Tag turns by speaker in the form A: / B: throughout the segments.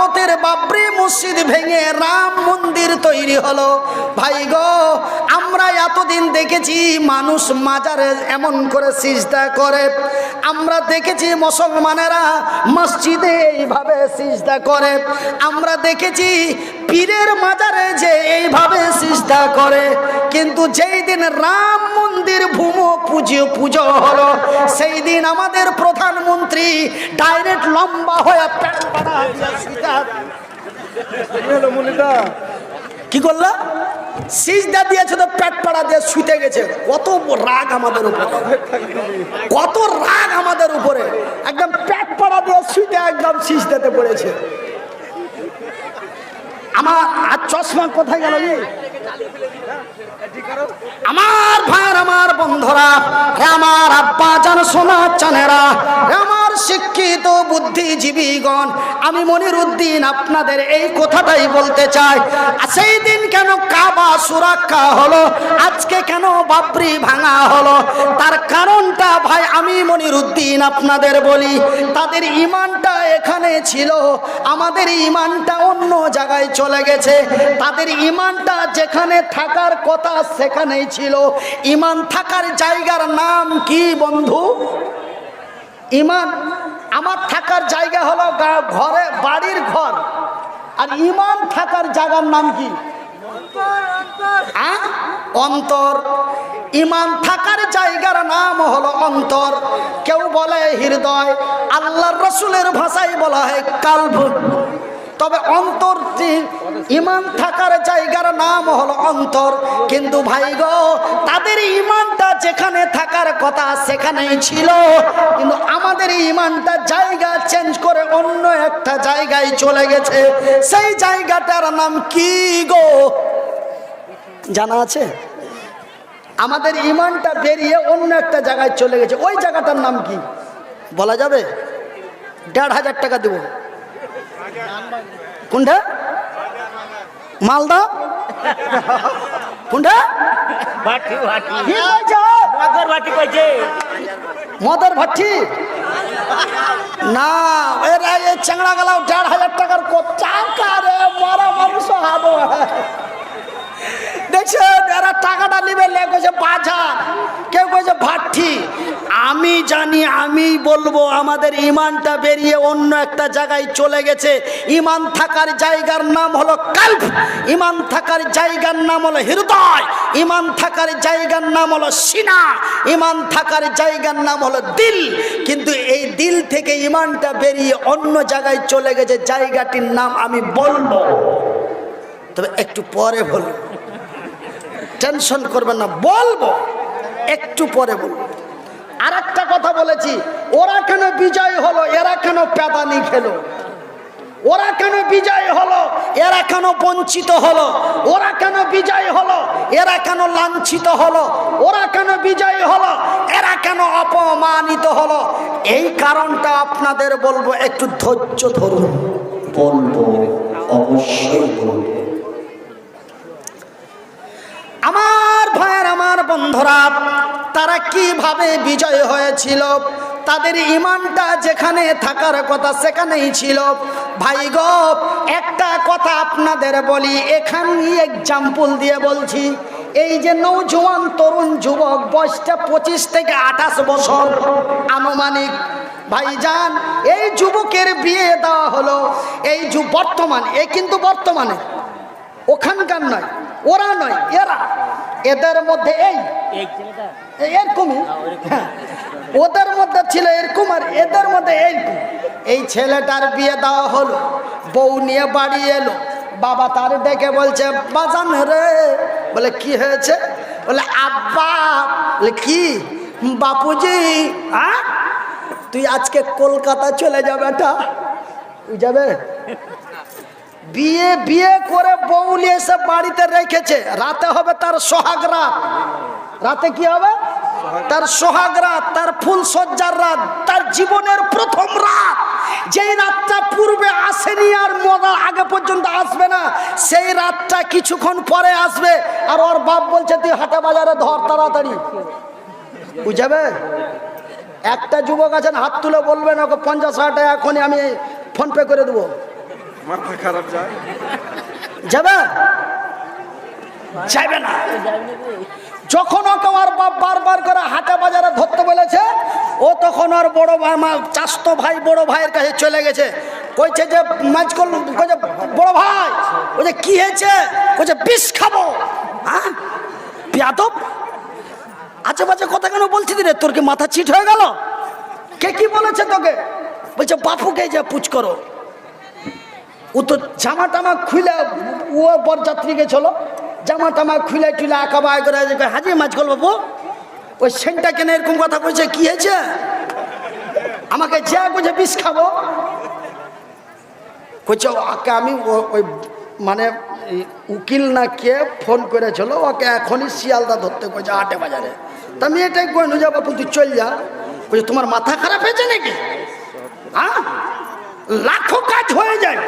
A: ভারতের বাবরি মসজিদ ভেঙে রাম মন্দির তৈরি হলো। ভাই গো, আমরা এতদিন দেখেছি মানুষ মাজারে এমন করে সিজদা করে। আমরা দেখেছি মুসলমানেরা মসজিদে এইভাবে সিজদা করে। আমরা দেখেছি পীরের মাজারে যে এইভাবে সিজদা করে, কিন্তু যেই দিন রাম মন্দির ভূমো পুজো পুজো হলো, সেই দিন আমাদের প্রধানমন্ত্রী ডাইরেক্ট লম্বা হয়ে কি করল? সিজদা দিয়েছে তো পেট পাড়া দিয়ে শুতে গেছে। কত রাগ আমাদের উপরে। কত রাগ আমাদের উপরে। একদম পেট পাড়া দিয়ে শুতে একদম সিজদাতে পড়েছে। আমার আর চশমা কোথায় গেল আমার ভাই আমার বন্ধুরা আমার আব্বা জান সোনা চানেরা শিক্ষিত বুদ্ধিজীবীগণ, আমি মনির উদ্দিন আপনাদের এই কথাটাই বলতে চাই। সেই দিন কেন কাবা সুরাক্ষা হলো? আজকে কেন বাবরি ভাঙা হলো? তার কারণটা ভাই আমি মনির উদ্দিন আপনাদের বলি, তাদের ইমানটা এখানে ছিল, আমাদের ইমানটা অন্য জায়গায় চলে গেছে। তাদের ইমানটা যেখানে থাকার কথা সেখানেই ছিল। ইমান থাকার জায়গার নাম কি বন্ধু? ইমান, আমার থাকার জায়গা হলো ঘরে, বাড়ির ঘর। আর ইমান থাকার জায়গার নাম কি? অন্তর। ইমান থাকার জায়গার নাম হলো অন্তর। কেউ বলে হৃদয়, আল্লাহর রসুলের ভাষায় বলা হয় কাল্ভ তবে অন্তর ইমান থাকার জায়গার নাম হলো অন্তর। কিন্তু ভাই গো, তাদের ইমানটা যেখানে থাকার কথা সেখানেই ছিল। কিন্তু আমাদের ইমানটা জায়গা চেঞ্জ করে অন্য একটা জায়গায় চলে গেছে। সেই জায়গাটার নাম কি গো? জানা আছে? আমাদের ইমানটা বেরিয়ে অন্য একটা জায়গায় চলে গেছে। ওই জায়গাটার নাম কি? বলা যাবে? দেড় হাজার টাকা দেব। কোনটা? মালদা? কোনটা?
B: মদর ভাটি
A: না এরা চ্যাংড়া গেলাও দেড় হাজার টাকার চাকা রে মরা মানুষ হাবো দেখছেন এরা টাকাটা নিবে লেগেছে বাজার। কেউ কয়েছে ভাটি আমি জানি, আমি বলব, আমাদের ইমানটা বেরিয়ে অন্য একটা জায়গায় চলে গেছে। ইমান থাকার জায়গার নাম হলো কাল্প, ইমান থাকার জায়গার নাম হলো হৃদয়, ইমান থাকার জায়গার নাম হলো সিনা, ইমান থাকার জায়গার নাম হলো দিল। কিন্তু এই দিল থেকে ইমানটা বেরিয়ে অন্য জায়গায় চলে গেছে, জায়গাটির নাম আমি বলব। তবে একটু পরে বলব টেনশন করবেন না, বলব। একটু পরে বলব। আর একটা কথা বলেছি, ওরা কেন বিজয় হলো, এরা কেন প্যাদানি খেলো? ওরা কেন বিজয় হলো, এরা কেন বঞ্চিত হলো? ওরা কেন বিজয় হলো, এরা কেন লাঞ্ছিত হলো? ওরা কেন বিজয় হলো, এরা কেন অপমানিত হলো? এই কারণটা আপনাদের বলব, একটু ধৈর্য ধরুন।
C: বলব, অবশ্যই বলব।
A: আমার ভাইয়ের, আমার বন্ধুরা, তারা কীভাবে বিজয় হয়েছিল? তাদের ইমানটা যেখানে থাকার কথা সেখানেই ছিল। ভাই গো, একটা কথা আপনাদের বলি, এখানেই এক্সাম্পল দিয়ে বলছি। এই যে নৌজওয়ান তরুণ যুবক, বয়সটা পঁচিশ থেকে আঠাশ বছর, আনুমানিক। ভাইজান, এই যুবকের বিয়ে দেওয়া হলো। এই বর্তমান, এ কিন্তু বর্তমানে, ওখানকার নয়। ওরা নয়, এরা। এদের মধ্যে এই। এরকমই। ওদের মধ্যে ছিল এরকম আর এদের মধ্যে এইরকম এই ছেলেটার বিয়ে দেওয়া হলো, বউ নিয়ে বাড়ি এলো। বাবা তার ডেকে বলছে, বাজান রে। বলে, কি হয়েছে? বলে, আব্বা। বলে, কি? বাপুজি তুই আজকে কলকাতা চলে যাবে এটা তুই যাবে? বিয়ে বিয়ে করে বউ নিয়ে এসে বাড়িতে রেখেছে। রাতে হবে তার সোহাগ রাত। রাতে কি হবে? তার সোহাগ রাত, তার ফুল সজ্জার রাত, তার জীবনের প্রথম রাত। যেই রাতটা পূর্বে আসেনি আর মজা আগে পর্যন্ত আসবে না, সেই রাতটা কিছুক্ষণ পরে আসবে। আর ওর বাপ বলছে, তুই হাটে বাজারে ধর তাড়াতাড়ি। বুঝাবে? একটা যুবক আছেন, হাত তুলে বলবেন, ওকে পঞ্চাশ হাজার টাকা এখনই আমি ফোনপে করে দেবো।
D: মাথা খারাপ যায়।
A: যাবে? যাবে না। যখন ওকে ওর বাপ বারবার করে হাটে বাজারে ধরতে বলেছে, ও তখন ওর বড় চাস্তো ভাই, বড় ভাইয়ের কাছে চলে গেছে। কইছে যে মাছ করল কইছে, বড় ভাই, বলছে, কি হয়েছে? কইছে, বিষ খাব। হ্যাঁ? বিয়াদব। আজে বাজে কথা কেন বলছিস রে? তোর কি মাথা চিট হয়ে গেল? কে কি বলেছে তোকে? বলছে, বাপুকে যে পুচ করো। ও তো জামা টামা খুলে ও বরযাত্রী গেছিল জামা টামা খুলে টুলে আঁকা বাই করে যে কয়, হাজি মাছ করব বাবু ওই সেন্টটা কেন এরকম কথা কইছে কি হয়েছে? আমাকে যা কইছে বিষ খাব। কইছে ওকে আমি ওই মানে উকিল না কে ফোন করেছিল ওকে এখনই শিয়ালদা ধরতে কইছে আটে বাজারে। তা আমি এটাই কইনু যা বাপু তুই চল যা। কইছে তোমার মাথা খারাপ হয়েছে নাকি? হ্যাঁ লাখো কাজ হয়ে যায়।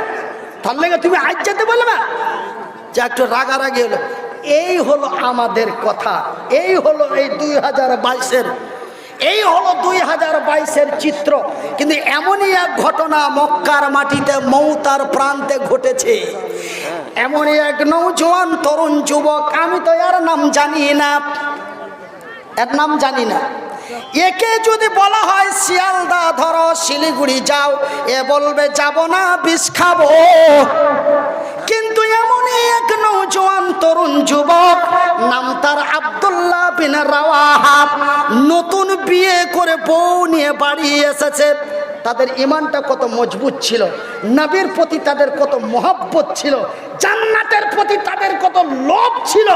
A: তার লেগে তুমি আজ যেতে বলবে যে একটু রাগারাগি হলো। এই হলো আমাদের কথা। এই হলো এই দুই হাজার বাইশের এই হলো দুই হাজার বাইশের চিত্র। কিন্তু এমনই এক ঘটনা মক্কার মাটিতে মৌতার প্রান্তে ঘটেছে। এমনই এক নৌজওয়ান তরুণ যুবক, আমি তো এর নাম জানি না। এর নাম জানি না। একে যদি বলা হয় শিয়ালদা, ধরো শিলিগুড়ি যাও, এ বলবে, যাব না, বিষ খাব। কিন্তু এমনই এক নৌজওয়ান তরুণ যুবক, নাম তার আব্দুল্লাহ বিন রাওয়াহা নতুন বিয়ে করে বউ নিয়ে বাড়ি এসেছে। তাদের ইমানটা কত মজবুত ছিল, নবীর প্রতি তাদের কত মহব্বত ছিল। জান্নাতের প্রতি তাদের কত লোভ ছিল।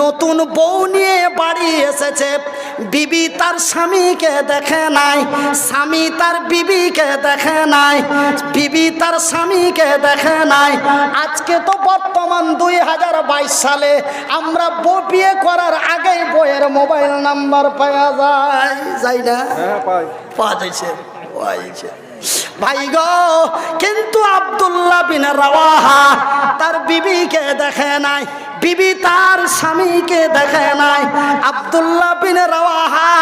A: নতুন বউ নিয়ে বাড়ি এসেছে। বিবি তার স্বামীকে দেখে নাই। স্বামী তার বিবিকে দেখে নাই। বিবি তার স্বামীকে দেখে নাই। আজকে তো বর্তমান দুই হাজার বাইশ সালে আমরা বউ বিয়ে করার আগেই বইয়ের মোবাইল নাম্বার পাওয়া যায়। যাই না?
D: হ্যাঁ
A: পাওয়া যাইছে পাওয়া যাইছে। ভাই গো কিন্তু আব্দুল্লাহ বিন রাওয়াহা তার বিবিকে দেখে নাই। বিবি তার স্বামীকে দেখে নাই। আব্দুল্লাহ বিন রাওয়াহা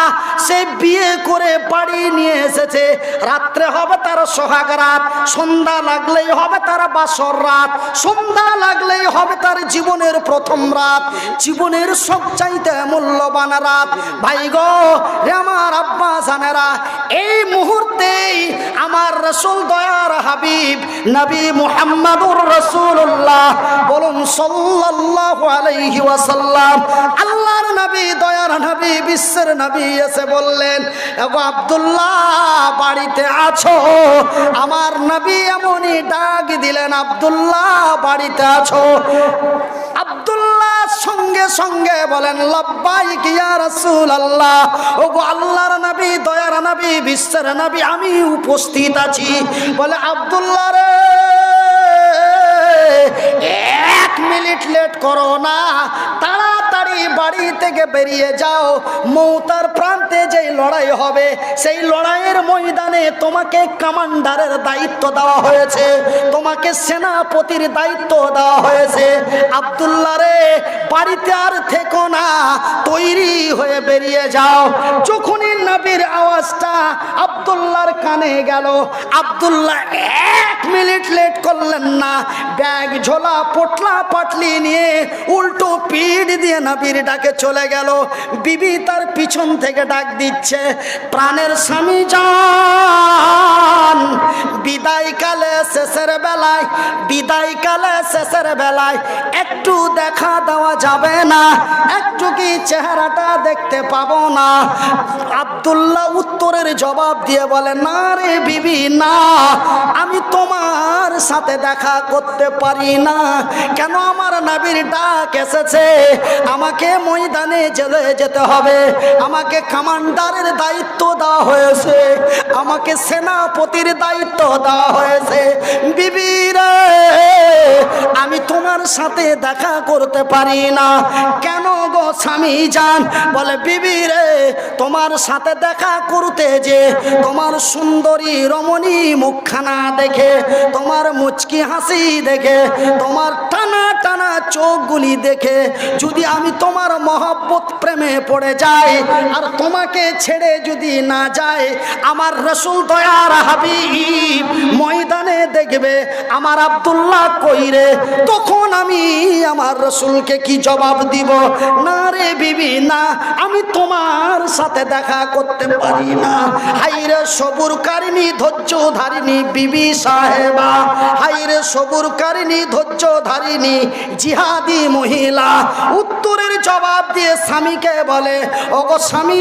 A: সে বিয়ে করে বাড়ি নিয়ে এসেছে। রাত্রে হবে তার সোহাগ রাত সন্ধ্যা লাগলেই হবে তার বাসর রাত, সন্ধ্যা লাগলেই হবে তার জীবনের প্রথম রাত। জীবনের সবচাইতে মূল্যবান রাত। ভাই গো আমার আব্বা জানেরা, এই মুহূর্তেই আমার রসুল দয়ার হাবিব, নবী মুহাম্মাদুর রসুল্লাহ বলুন সাল্লাল্লাহু আলাইহি ওয়াসাল্লাম আল্লাহর নবী, দয়ার নবী, বিশ্বের নবী এসে বললেন, এগো আব্দুল্লাহ, বাড়িতে আছো? আমার নবী এমনই ডাক দিলেন, আব্দুল্লাহ, বাড়িতে আছো? সঙ্গে সঙ্গে বলেন, লব্বাইক ইয়া রাসূলুল্লাহ, ওগো আল্লাহর নবী, দয়ার নবী, বিশ্বের নবী, আমি উপস্থিত আছি। বলে, আব্দুল্লাহ রে মিনিট লেট করো না। তাড়াতাড়ি বাড়ি থেকে বেরিয়ে যাও। মৌতার প্রান্তে যেই লড়াই হবে, সেই লড়াইয়ের ময়দানে তোমাকে কমান্ডারের দায়িত্ব দেওয়া হয়েছে, তোমাকে সেনাপতির দায়িত্ব দেওয়া হয়েছে। আব্দুল্লাহ রে, বাড়িতে আর থেকো না, তৈরি হয়ে বেরিয়ে যাও। যখনই নবীর আওয়াজটা আব্দুল্লাহর কানে গেল, আব্দুল্লাহ এক মিনিট লেট করলেন না, ব্যাগ ঝোলা পটলা পাটলি নিয়ে উল্টো পিঠ দিয়ে নবীর ডাকে চলে গেল। বিবি তার পিছন থেকে ডাক দিচ্ছে, প্রাণের স্বামী যান বিদায় কালে শেষের বেলায় বিদায় কালে শেষের বেলায় একটু দেখা দেওয়া যাবে না, একটু কি চেহারাটা দেখতে পাবো না। আব্দুল্লাহ উত্তরের জবাব দিয়ে বলে, না রে বিবি, না, আমি তোমার সাথে দেখা করতে পারি না। কেন আমার নাবির ডাক এসেছে? আমাকে ময়দানে জেলে যেতে হবে, আমাকে কমান্ডারের দায়িত্ব দেওয়া হয়েছে, আমাকে সেনাপতির দায়িত্ব দেওয়া হয়েছে। বিবি রে, আমি তোমার সাথে দেখা করতে পারি না। কেন গো স্বামী যান? বলে, বিবি রে, তোমার সাথে দেখা করতে যে তোমার সুন্দরী রমণী মুখখানা দেখে, তোমার মুচকি হাসি দেখে, তোমার টানা টানা চোখগুলি দেখে, যদি আমি তোমার মহব্বত প্রেমে পড়ে যাই, আর তোমাকে ছেড়ে যদি না যায়, আমার রসুল দয়ার হাবিব ময়দানে দেখবে, আমার আব্দুল্লাহ কইরে, তখন আমি আমার রসুলকে কি জবাব দিব? না রে বিবি, না, আমি তোমার সাথে দেখা করতে পারি না। হাইরে সবুর কারিনী, ধৈর্য ধারিনী বিবি সাহেবা। হাইরে সবুর কারিনী, ধৈর্য ধারিনী জিহাদি মহিলা। উত্তরের জবাব দিয়ে স্বামীকে বলে, ওগো স্বামী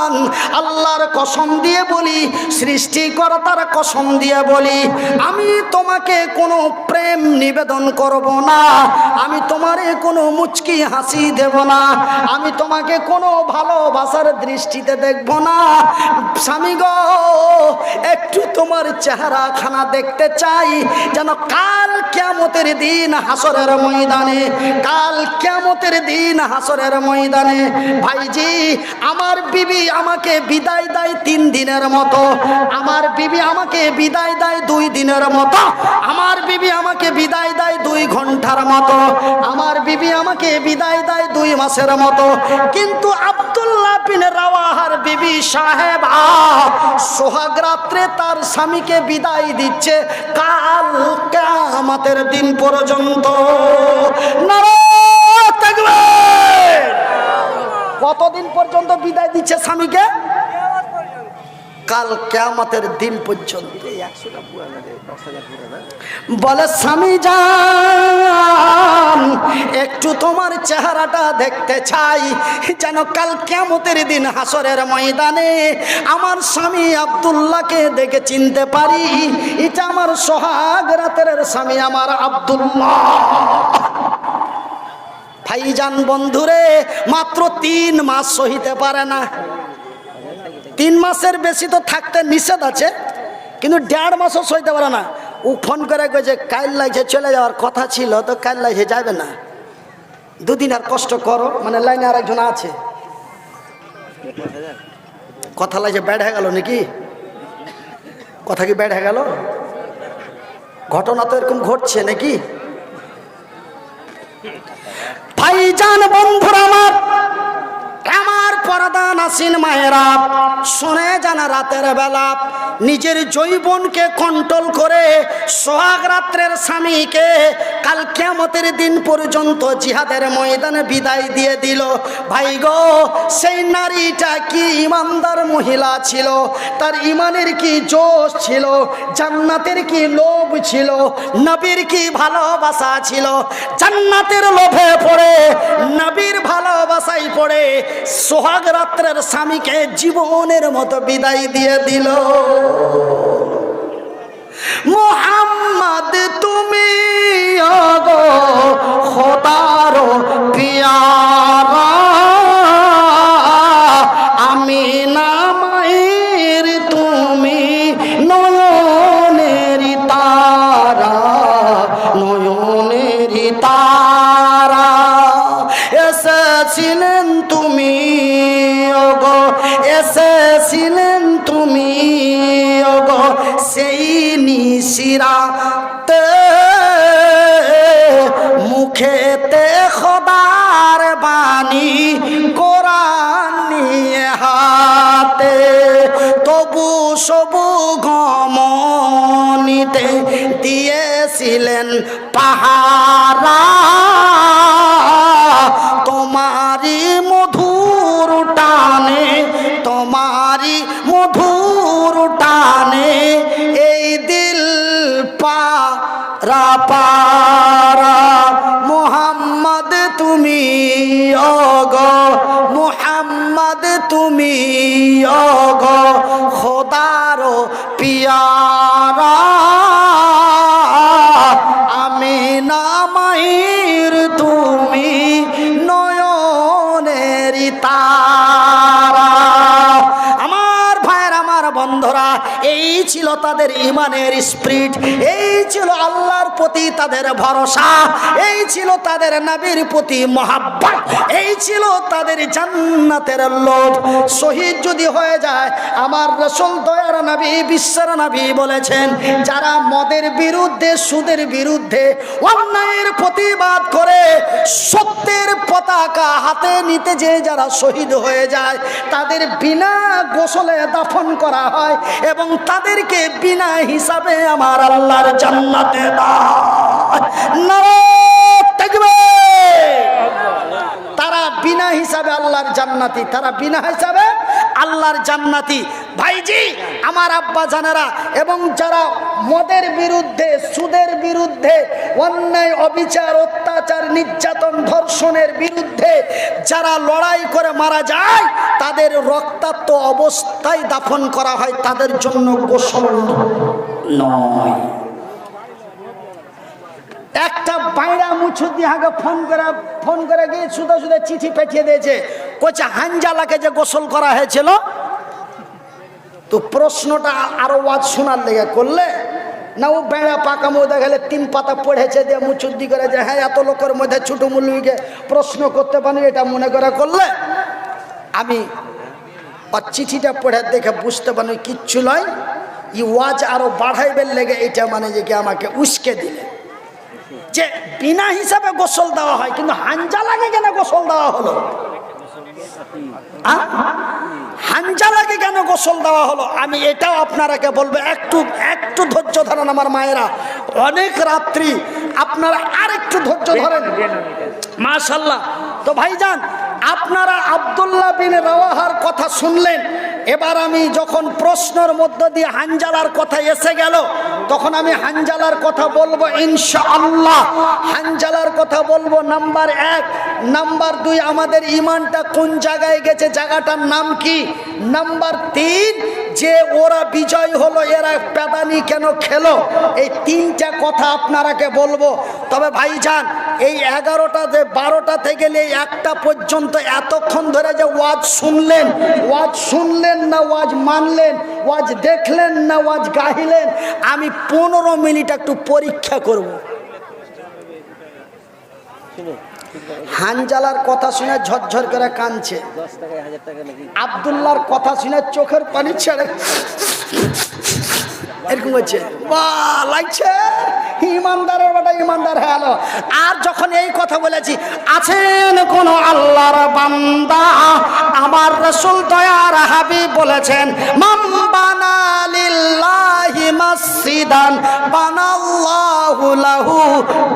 A: যান আল্লাহর কসম দিয়ে বলি, সৃষ্টিকর্তার কসম দিয়ে বলি, আমি তোমাকে কোনো প্রেম নিবেদন করব না, আমি তোমারে কোনো মুচকি হাসি দেব না, আমি তোমাকে কোনো ভালোবাসার দৃষ্টিতে দেখব না। স্বামী গো, একটু তোমার চেহারা খানা দেখতে চাই, যেন কাল কেমতের দিন হাসরের ময়দানে, কাল কেমতের দিন হাসরের ময়দানে, ভাইজি, আমার বিবি আমাকে বিদায় দেয় তিন দিনের মতো। আমার বিবি আমাকে বিদায় দেয় দুই দিনের মতো। আমার বিবি আমাকে বিদায় দেয় দুই ঘণ্টার মতো। আমার বিবি আমাকে বিদায় দেয় দুই মাসের মতো। কিন্তু আব্দুল্লাহ বিন রাওয়াহার বিবি সাহেব সোহাগ রাত্রে তার স্বামীকে বিদায় দিচ্ছে কাল কামাতের দিন পর্যন্ত। নারায়ণ তাকবীর! কতদিন পর্যন্ত বিদায় দিচ্ছে স্বামীকে? কাল কেয়ামতের দিন পর্যন্ত। বলে স্বামী যান একটু তোমার চেহারাটা দেখতে চাই। যেন কাল কেমতের দিন হাসরের ময়দানে আমার স্বামী আব্দুল্লাহকে দেখে চিনতে পারি। এটা আমার সোহাগ রাতের স্বামী আমার আব্দুল্লাহ। ভাইজান বন্ধুরে, মাত্র তিন মাস সহিতে পারে না। তিন মাসের বেশি তো থাকতে নিষেধ আছে, কিন্তু দেড় মাসও সইতে পারে না। ও ফোন করে কয়েছে কাল লাগছে চলে যাওয়ার কথা ছিল, তো কাল লাগছে যাবে না। দুদিন আর কষ্ট করো মানে লাইনে আর একজন আছে। কথা লাগছে ব্যাড হয়ে গেল নাকি? কথা কি ব্যাড হয়ে গেল? ঘটনা তো এরকম ঘটছে নাকি? ভাইজান বন্ধুরা আমার। আমার পরদা নাসিন মায়েরা। শুনে জানা রাতের বেলা নিজের জৈবনকে কন্ট্রোল করে সোহাগ রাত্রের স্বামীকে কাল কেমতের দিন পর্যন্ত জিহাদের ময়দানে বিদায় দিয়ে দিল। ভাই গো, সেই নারীটা কি ইমানদার মহিলা ছিল? তার ইমানের কি জোশ ছিল? জান্নাতের কি লোভ ছিল? নবীর কি ভালোবাসা ছিল? জান্নাতের লোভে পড়ে, নবীর ভালোবাসাই পড়ে সোহাগ রাত্রের স্বামীকে জীবনের মতো বিদায় দিয়ে দিল। মোহাম্মদ তুমি খোদার পিয়ারা নিশিরাতে মুখেতে খোদার বাণী কোরআন নিয়ে হাতে। তবু সবু গমনিতে দিয়েছিলেন পাহারা। তোমারি মধুর অগ মোহাম্মদ তুমি অগ খোদারো পিয়ারা। আমি নামাইর তুমি নয়নের বন্ধুরা, এই ছিল তাদের ইমানের স্পিরিট এই ছিল আল্লাহর প্রতি তাদের ভরসা, এই ছিল তাদের নবীর প্রতি মহাব্বত, এই ছিল তাদের জান্নাতের লোভ। শহীদ যদি হয়ে যায়, আমার রসুল দয়ার নবী, বিশ্বের নবী বলেছেন, যারা মদের বিরুদ্ধে, সুদের বিরুদ্ধে অন্যায়ের প্রতিবাদ করে, সত্যের পতাকা হাতে নিতে যে যারা শহীদ হয়ে যায়, তাদের বিনা গোসলে দাফন করা হয়। এবং তাদেরকে বিনা হিসাবে আমার আল্লাহর জান্নাতে তারা বিনা হিসাবে আল্লাহর জান্নাতি, তারা বিনা হিসাবে আল্লাহর জান্নাতি। ভাইজি, আমার আব্বা জানারা এবং যারা মদের বিরুদ্ধে, সুদের বিরুদ্ধে অন্যায়, অবিচার, অত্যাচার, নির্যাতন ধর্ষণের বিরুদ্ধে যারা লড়াই করে মারা যায়, তাদের রক্তাক্ত অবস্থায় দাফন করা হয়, তাদের জন্য গোসল নয়। একটা বাইরা মুছু দিয়ে ফোন করে ফোন করে গিয়ে সুদা সুদা চিঠি পাঠিয়ে দিয়েছে। কোচে হাঞ্জালাকে যে গোসল করা হয়েছিল, তো প্রশ্নটা আরও ওয়াজ শোনার লেগে করলে না ও বেড়া পাকা মধ্যে গেলে তিন পাতা পড়েছে দিয়ে মুচুদ্দি করে যে হ্যাঁ এত লোকের মধ্যে ছোট মুলুইকে প্রশ্ন করতে পারি এটা মনে করে করলে? আমি আর চিঠিটা পড়ে দেখে বুঝতে পারি কিচ্ছু নয়। ই ওয়াজ আরও বাড়াইবার লেগে এটা মানে যে কি আমাকে উস্কে দিলে। যে বিনা হিসাবে গোসল দেওয়া হয়, কিন্তু হাঞ্জালাকে কেন গোসল দেওয়া হলো? আ? হাঞ্জালাকে কেন গোসল দেওয়া হলো? আমি এটাও আপনারাকে বলব, একটু একটু ধৈর্য ধরেন আমার মায়েরা। অনেক রাত্রি আপনারা আর একটু ধৈর্য ধরেন। মাশাল্লাহ তো ভাইজান, আপনারা আবদুল্লাহ বিন রাওয়াহার কথা শুনলেন, এবার আমি যখন প্রশ্নের মধ্য দিয়ে হানজালার কথা এসে গেল, তখন আমি হানজালার কথা বলব ইনশাআল্লাহ। হানজালার কথা বলব নাম্বার এক। নাম্বার দুই, আমাদের ইমানটা কোন জায়গায় গেছে, জায়গাটার নাম কি? নাম্বার তিন, যে ওরা বিজয় হলো, এরা পেদানি কেন খেলো? এই তিনটা কথা আপনারাকে বলব। তবে ভাইজান, এই এগারোটা যে বারোটা থেকে একটা পর্যন্ত এতক্ষণ ধরে যে ওয়াজ শুনলেন ওয়াজ শুনলেন না, ওয়াজ মানলেন, ওয়াজ দেখলেন না, ওয়াজ গাহিলেন, আমি পনেরো মিনিট একটু পরীক্ষা করব। হানজালার কথা শুনে ঝরঝর করে কাঁদছে। আবদুল্লার কথা শুনে চোখের পানি ছেড়ে এরকম হচ্ছে বা লাগছে। ইমানদারের বেটা ইমানদার হয়ে আর যখন এই কথা বলেছি, আছেন কোন আল্লাহর বান্দা? আমার রসুল দয়ার হাবি বলেছেন মাম বানা লিল্লাহি মাসজিদান, বানাল্লাহু লাহু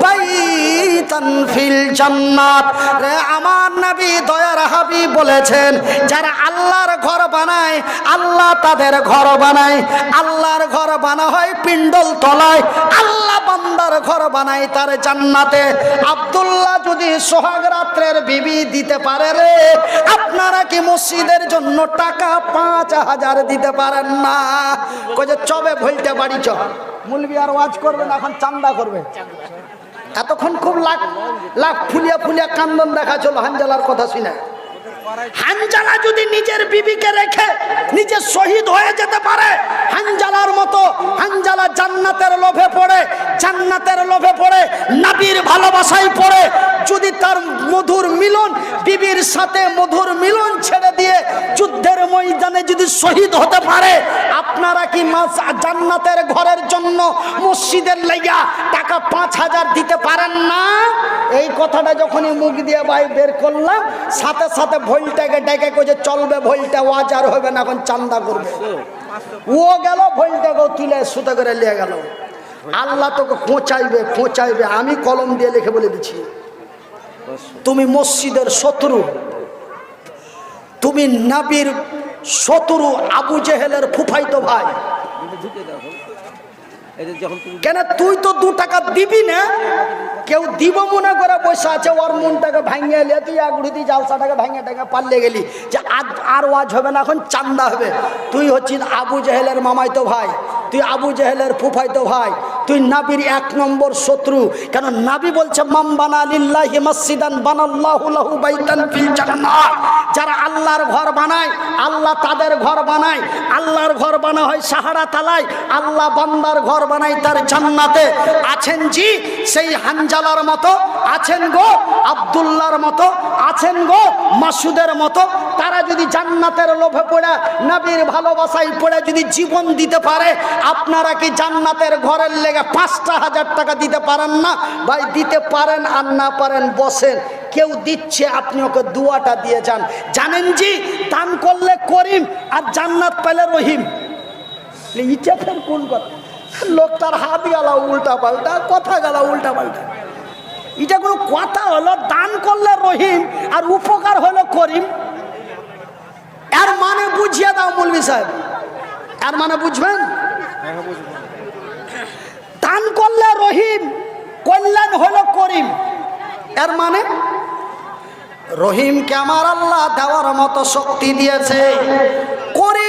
A: বাইতান ফিল জান্নাত। রে, আমার নবী দয়ার হাবি বলেছেন, যারা আল্লাহর ঘর বানায়, আল্লাহ তাদের ঘর বানায়। আল্লাহর ঘর বানা হয় পিণ্ডল তলায়। আল্লাহ বান্দার ঘর বানাই তার জান্নাতে। আব্দুল্লাহ যদি সোহাগ রাত্রের বিবি দিতে পারে রে, আপনারা কি মসজিদের জন্য টাকা পাঁচ হাজার দিতে পারেন না? কয়ে চবে ভুলতে বাড়ি চ মুলবি আর ওয়াজ করবে না, এখন চান্দা করবে। এতক্ষণ খুব লাখ লাখ ফুলিয়া ফুলিয়া কান্দন দেখা চলো হানজালার কথা শুনে। হানজালা যদি নিজের বিবিকে রেখে নিজে শহীদ হয়ে যেতে পারে, হানজালার মতো হানজালা জান্নাতের লোভে পড়ে, জান্নাতের লোভে পড়ে, নাবির ভালোবাসায় পড়ে, যদি তার মধুর মিলন বিবির সাথে মধুর মিলন ছেড়ে দিয়ে যুদ্ধের ময়দানে যদি শহীদ হতে পারে, আপনারা কি মাস জান্নাতের ঘরের জন্য মসজিদের লাইগা টাকা পাঁচ হাজার দিতে পারেন না? এই কথাটা যখনই মুখ দিয়ে ভাই বের করলাম, সাথে সাথে ভোলটাকে ডেকে কয়ে চলবে ভোলটা ওয়াজ আর হবে না এখন চান্দা করবে। ও গেল ভোলটাকেও তুলে সুতো করে নিয়ে গেল। আল্লাহ তোকে পৌঁছাইবে পৌঁছাইবে আমি কলম দিয়ে লিখে বলে দিচ্ছি। তুমি মসজিদের শত্রু। তুমি নাবির শত্রু আবু জেহেলের ফুফাইতো ভাই। কেন তুই তো দু টাকা দিবি না? কেউ দিব মনে করে বসে আছে, ওর মনটাকে ভাঙিয়ে এলে তুই আগুড়ি জালসাটাকে ভাঙে টাঙে পাল্লে গেলি। যে আজ আর ওয়াজ হবে না, এখন চান্দা হবে। তুই হচ্ছিস আবু জেহেলের মামাইতো ভাই, তুই আবু জেহেলের ফুফাইতো ভাই, তুই নাবির এক নম্বর শত্রু। কেন নাবি বলছে মাম বানা লিল্লাহি মসজিদান বানাল্লাহু লাহু বাইতান ফিল জান্নাহ যারা আল্লাহর ঘর বানায়, আল্লাহ তাদের ঘর বানায়। আল্লাহর ঘর বানা হয় সাহারা তালায়, আল্লাহ বান্দার ঘর বানায় তার জান্নাতে। আছেন জি, সেই হানজালার মতো আছেন গো, আব্দুল্লাহর মতো আছেন গো, মাসুদের মতো। তারা যদি জান্নাতের লোভে পড়ে, নবীর ভালোবাসায় পড়ে যদি জীবন দিতে পারে, আপনারা কি জান্নাতের ঘরের লেগে পাঁচটা হাজার টাকা দিতে পারেন না? ভাই, দিতে পারেন আর না পারেন, বসেন। কেউ দিচ্ছে, আপনি ওকে দুয়াটা দিয়ে যান। জানেন জি, দান করলে করিম আর জান্নাত পেলে রহিম। ইটা ফের কোন কথা? লোকটার হাত গেল উল্টা পাল্টা, কথা গেল উল্টা পাল্টা। এটা কোনো কথা হলো, দান করলে রহিম আর উপকার হলো করিম। এর মানে বুঝিয়ে দাও মৌলবি সাহেব। এর মানে বুঝবেন? দান করলে রহিম, কল্যাণ হলো করিম। এর মানে? রহিমকে আমার আল্লাহ দেওয়ার মতো শক্তি দিয়েছে।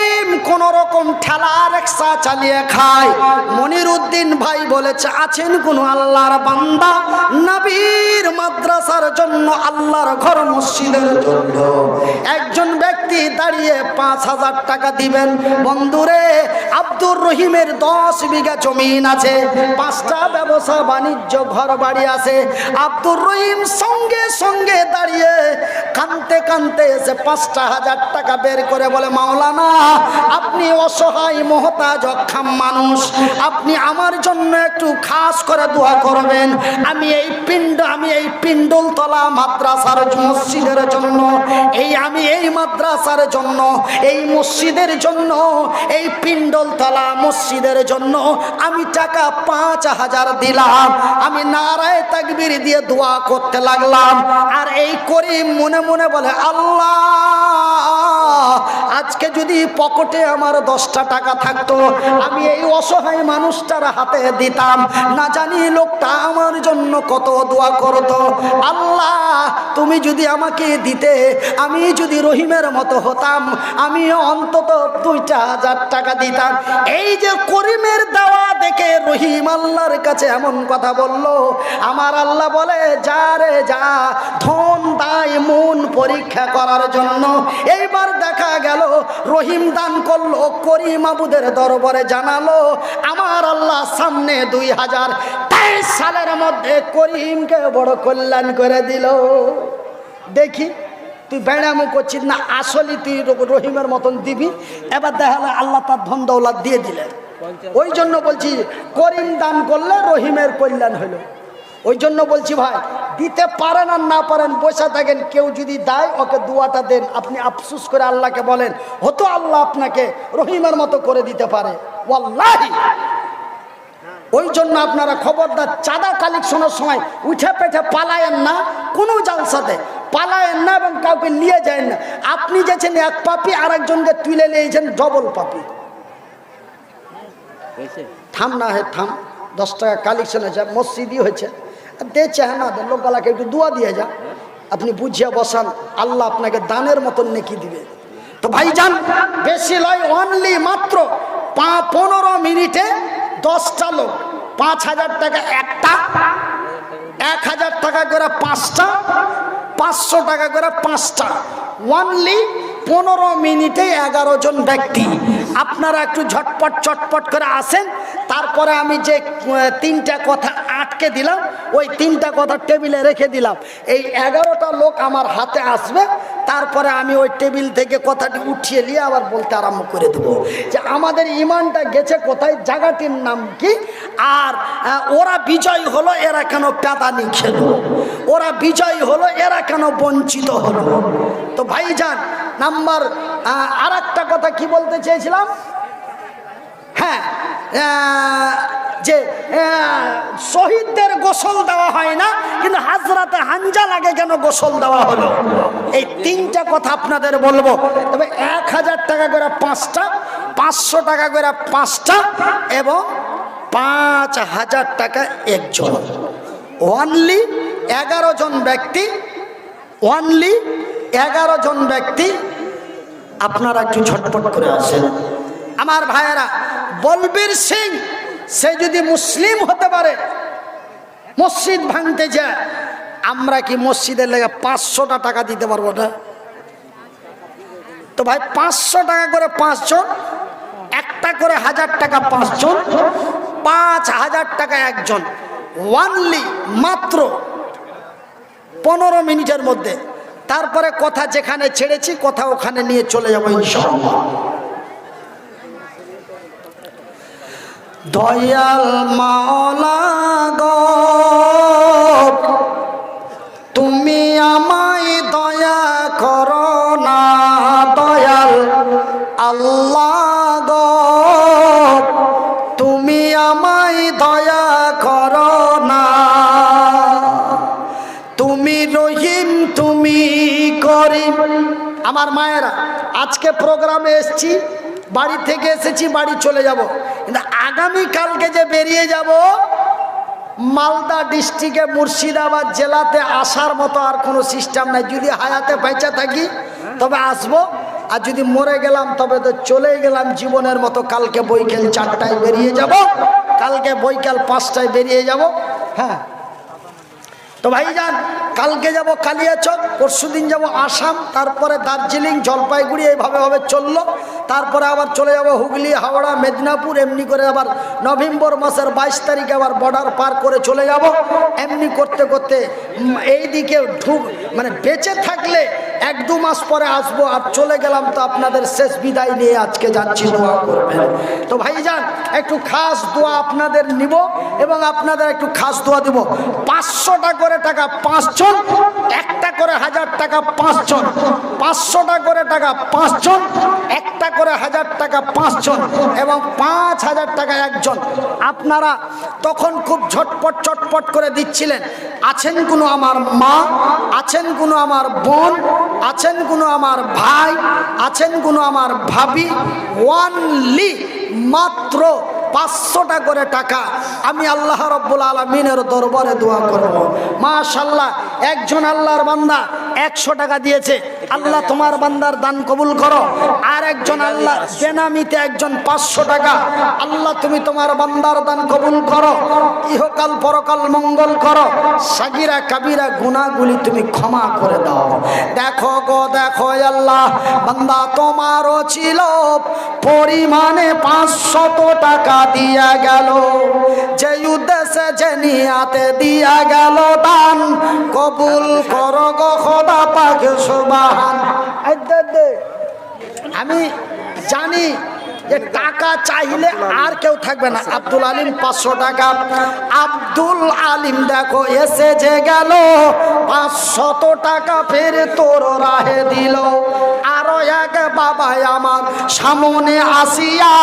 A: করিম কোন রকম ঠেলা রিক্সা চালিয়ে খায়। মনির উদ্দিন ভাই বলেছে, আছেন কোন আল্লাহর বান্দা? নবীর মাদ্রাসার জন্য আল্লাহর ঘর মসজিদের জন্য। একজন ব্যক্তি দাঁড়িয়ে পাঁচ হাজার টাকা দিবেন। বন্ধুরে, আব্দুর রহিমের দশ বিঘা জমিন আছে, পাঁচটা ব্যবসা বাণিজ্য ঘর বাড়ি আছে। আব্দুর রহিম সঙ্গে সঙ্গে দাঁড়িয়ে কানতে কানতে এসে পাঁচটা হাজার টাকা বের করে বলে, মাওলানা আপনি অসহায় মহতাজ, অক্ষম মানুষ। আপনি আমার জন্য একটু খাস করে দোয়া করবেন। আমি এই পিণ্ড, আমি এই পিণ্ডল তলা মাদ্রাসার মসজিদের জন্য, এই আমি এই মাদ্রাসার জন্য, এই মসজিদের জন্য, এই পিণ্ডলতলা মসজিদের জন্য আমি টাকা পাঁচ হাজার দিলাম। আমি নারায় তাকবির দিয়ে দোয়া করতে লাগলাম। আর এই করিম মনে মনে বলে, আল্লাহ, আজকে যদি পকেটে আমার দশটা টাকা থাকতো। আমি এই অসহায় মানুষটার হাতে দিতাম। না জানি লোকটা আমার জন্য কত দোয়া করতো। আল্লাহ, তুমি যদি আমাকে দিতে, আমি যদি রহিমের মতো হতাম, আমি অন্তত দুইটা হাজার টাকা দিতাম। এই যে করিমের দেওয়া দেখে রহিম আল্লাহর কাছে এমন কথা বলল, আমার আল্লাহ বলে, যা রে, যা। ধন, দায়, মন পরীক্ষা করার জন্য। এইবার দেখা গেল, রহিম দান করল করিম আবুদের দরবারে জানালো আমার আল্লাহ সামনে দুই হাজার তেইশ সালের মধ্যে করিমকে বড় কল্যাণ করে দিল। দেখি তুই বেড়ামো করছিস না আসলে তুই রহিমের মতন দিবি? এবার দেখালে আল্লাহ তার ধন দৌলাত দিয়ে দিলেন। ওই জন্য বলছি করিম দান করলে রহিমের কল্যাণ হলো ওই জন্য বলছি ভাই দিতে পারেন আর না পারেন বসে থাকেন। কেউ যদি দেয় ওকে দুয়াটা দেন। আপনি আফসুস করে আল্লাহকে বলেন হতো আল্লাহ আপনাকে রহিমের মতো করে দিতে পারে। ওয়াল্লাহি! ওই জন্য আপনারা খবরদার চাঁদা কালেকশনের সময় উঠে পেঠে পালায়েন না কোনো জালসাতে। পালায়েন না এবং কাউকে নিয়ে যায় না। আপনি যেছেন এক পাপি আর একজনকে তুলে নিয়েছেন ডবল পাপি। থাম না হে থাম। দশ টাকা কালেকশন হয়েছে মসজিদই হয়েছে। দেছে হ্যাঁ না? লোক লোকগুলাকে একটু দোয়া দিয়ে যা আপনি বুঝিয়া বসান, আল্লাহ আপনাকে দানের মতন নেকি দিবে। তো ভাইজান, বেশি লয় অনলি মাত্র পা পনেরো মিনিটে দশটা লোক। পাঁচ হাজার টাকা একটা, এক হাজার টাকা করে পাঁচটা, পাঁচশো টাকা করে পাঁচটা। অনলি পনেরো মিনিটে এগারো জন ব্যক্তি। আপনারা একটু ঝটপট, চটপট করে আসেন। তারপরে আমি যে তিনটা কথা আটকে দিলাম, ওই তিনটা কথা টেবিলে রেখে দিলাম। এই এগারোটা লোক আমার হাতে আসবে, তারপরে আমি ওই টেবিল থেকে কথাটি উঠিয়ে নিয়ে আবার বলতে আরম্ভ করে দেবো। যে আমাদের ইমানটা গেছে কোথায়, জায়গাটির নাম কি? আর ওরা বিজয় হলো, এরা কেন প্যাদানি খেলো? ওরা বিজয় হলো, এরা কেন বঞ্চিত হলো? তো ভাইজান নাম্বার আর একটা কথা কি বলতে চেয়েছিলাম? হ্যাঁ যে শহীদদের গোসল দেওয়া হয় না, কিন্তু হাজরাতে হাঞ্জা লাগে কেন গোসল দেওয়া হলো। এই তিনটা কথা আপনাদের বলব। তবে এক হাজার টাকা করে পাঁচটা, পাঁচশো টাকা করে পাঁচটা, এবং পাঁচ হাজার টাকা একজন। অনলি এগারো জন ব্যক্তি অনলি এগারো জন ব্যক্তি আপনারা একটু ঝটপট করে আসেন। আমার ভাইয়েরা, বলবীর সিং, সে যদি মুসলিম হতে পারে, মসজিদ ভাঙতে যায়, আমরা কি মসজিদের লেগে পাঁচশোটা টাকা দিতে পারব না? তো ভাই, পাঁচশো টাকা করে পাঁচজন, একটা করে হাজার টাকা পাঁচজন, পাঁচ হাজার টাকা একজন, ওয়ানলি মাত্র পনেরো মিনিটের মধ্যে তারপরে কথা যেখানে ছেড়েছি কথা ওখানে নিয়ে চলে যাব দয়াল মাওলা গো। মায়েরা আজকে প্রোগ্রামে এসেছি, বাড়ি থেকে এসেছি, বাড়ি চলে যাব। কিন্তু আগামী কালকে যে বেরিয়ে যাব, মালদা ডিস্ট্রিক্টে মুর্শিদাবাদ জেলাতে আসার মতো আর কোনো সিস্টেম নাই। যদি হায়াতে বেঁচে থাকি, তবে আসব। আর যদি মরে গেলাম, তবে তো চলেই গেলাম জীবনের মতো। কালকে বৈকাল চারটায় বেরিয়ে যাব। কালকে বৈকাল পাঁচটায় বেরিয়ে যাব। হ্যাঁ। তো ভাইজান কালকে যাব কালিয়াচক, পরশু দিন যাব আসাম, তারপরে দার্জিলিং, জলপাইগুড়ি, এইভাবে ভাবে চলল। তারপরে আবার চলে যাব হুগলি, হাওড়া, মেদিনীপুর, এমনি করে আবার নভেম্বর মাসের বাইশ তারিখে আবার বর্ডার পার করে চলে যাব। এমনি করতে করতে এই দিকে ঢুক মানে বেঁচে থাকলে এক দু মাস পরে আসব আর চলে গেলাম তো আপনাদের শেষ বিদায় নিয়ে আজকে যাচ্ছি, দোয়া করবেন। তো ভাইজান, একটু খাস দোয়া আপনাদের নিব এবং আপনাদের একটু খাস দোয়া দিব। পাঁচশোটা করে টাকা পাঁচজন, একটা করে হাজার টাকা পাঁচজন, পাঁচশোটা করে টাকা পাঁচজন, একটা করে হাজার টাকা পাঁচজন এবং পাঁচ হাজার টাকা একজন। আপনারা তখন খুব ঝটপট, চটপট করে দিচ্ছিলেন, আছেন কোনো আমার মা, আছেন কোনো আমার বোন, আছেন কোনো আমার ভাই, আছেন কোনো আমার ভাবি ওয়ানলি মাত্র পাঁচশোটা করে টাকা আমি আল্লাহ রব্বুল আলমিনের দরবারে দোয়া করব। মাশাল্লাহ একজন আল্লাহর বান্দা একশো টাকা দিয়েছে। আল্লাহ তোমার বান্দার দান কবুল করো। আর একজন আল্লাহ বেনামিতে একজন পাঁচশো টাকা। আল্লাহ তুমি তোমার বান্দার দান কবুল করো। ইহকাল পরকাল মঙ্গল করো। সাগিরা কাবিরা গুণাগুলি তুমি ক্ষমা করে দাও। দেখো গো, দেখো আল্লাহ, বান্দা তোমারও ছিল পরিমাণে পাঁচশত টাকা দিয়া গেল। যে উদ্দেশ্যে, যে নিয়াতে দিয়া গেল দান কবুল কর গো খোদা পাক সোবাহান। আমি জানি যে টাকা চাইলে আর কেউ থাকবে না। আব্দুল আলিম পাঁচশো টাকা। আব্দুল আলিম দেখো, এসে যে গেল। পাঁচশত টাকা ফের তোর রাহে দিল। আরও এক বাবা আমার সামনে আসিয়া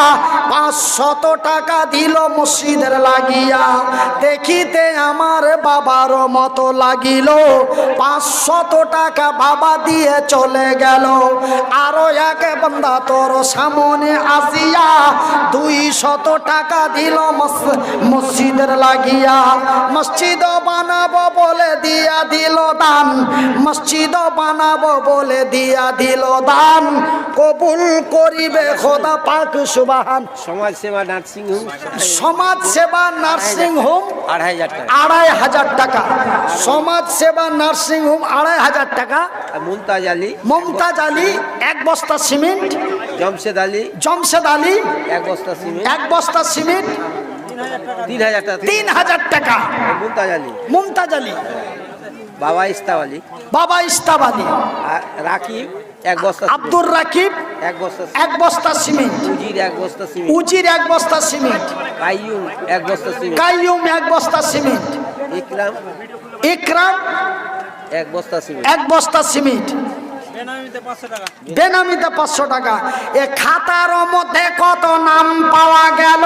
A: পাঁচশত টাকা দিল মসজিদের লাগিয়া। দেখিতে আমার বাবার মতো লাগিল। পাঁচশত টাকা বাবা দিয়ে চলে গেল। আরও এক বান্দা তোর সামনে আসিয়া দুই শত টাকা দিল মস- মসজিদের লাগিয়া। মসজিদ বানাবো বলে দিয়া দিল দান। মসজিদ বানাবো বলে দিয়া দিল দান। কবুল করিবে খোদা পাক সুবাহান।
B: সমাজ সেবা নার্সিং হোম।
A: সমাজ সেবা নার্সিং হোম
B: আড়াই হাজার টাকা।
A: আড়াই হাজার টাকা। সমাজ সেবা নার্সিং হোম আড়াই হাজার টাকা।
B: মুমতাজ আলী।
A: মমতাজ আলী এক বস্তা সিমেন্ট
B: জমশেদ আলী
A: জমশেদ আলী
B: এক বস্তা সিমেন্ট
A: এক বস্তা সিমেন্ট
B: তিন হাজার টাকা
A: তিন হাজার টাকা
B: মুমতাজ আলী
A: মমতাজ আলী
B: বাবা ইস্তাব আলী
A: বাবা ইস্তাব আলী
B: রাকিব এক বস্তা।
A: আব্দুর রাকিব
B: এক বস্তা
A: এক বস্তা সিমেন্ট
B: উজির এক বস্তা সিমেন্ট
A: উজির এক বস্তা সিমেন্ট
B: কাইয়ুম এক বস্তা সিমেন্ট
A: কাইয়ুম এক বস্তা সিমেন্ট
B: ইকরাম
A: ইকরাম
B: এক বস্তা সিমেন্ট
A: এক বস্তা সিমেন্ট বেনামিতে পাঁচশো টাকা। এ খাতার মধ্যে কত নাম পাওয়া গেল?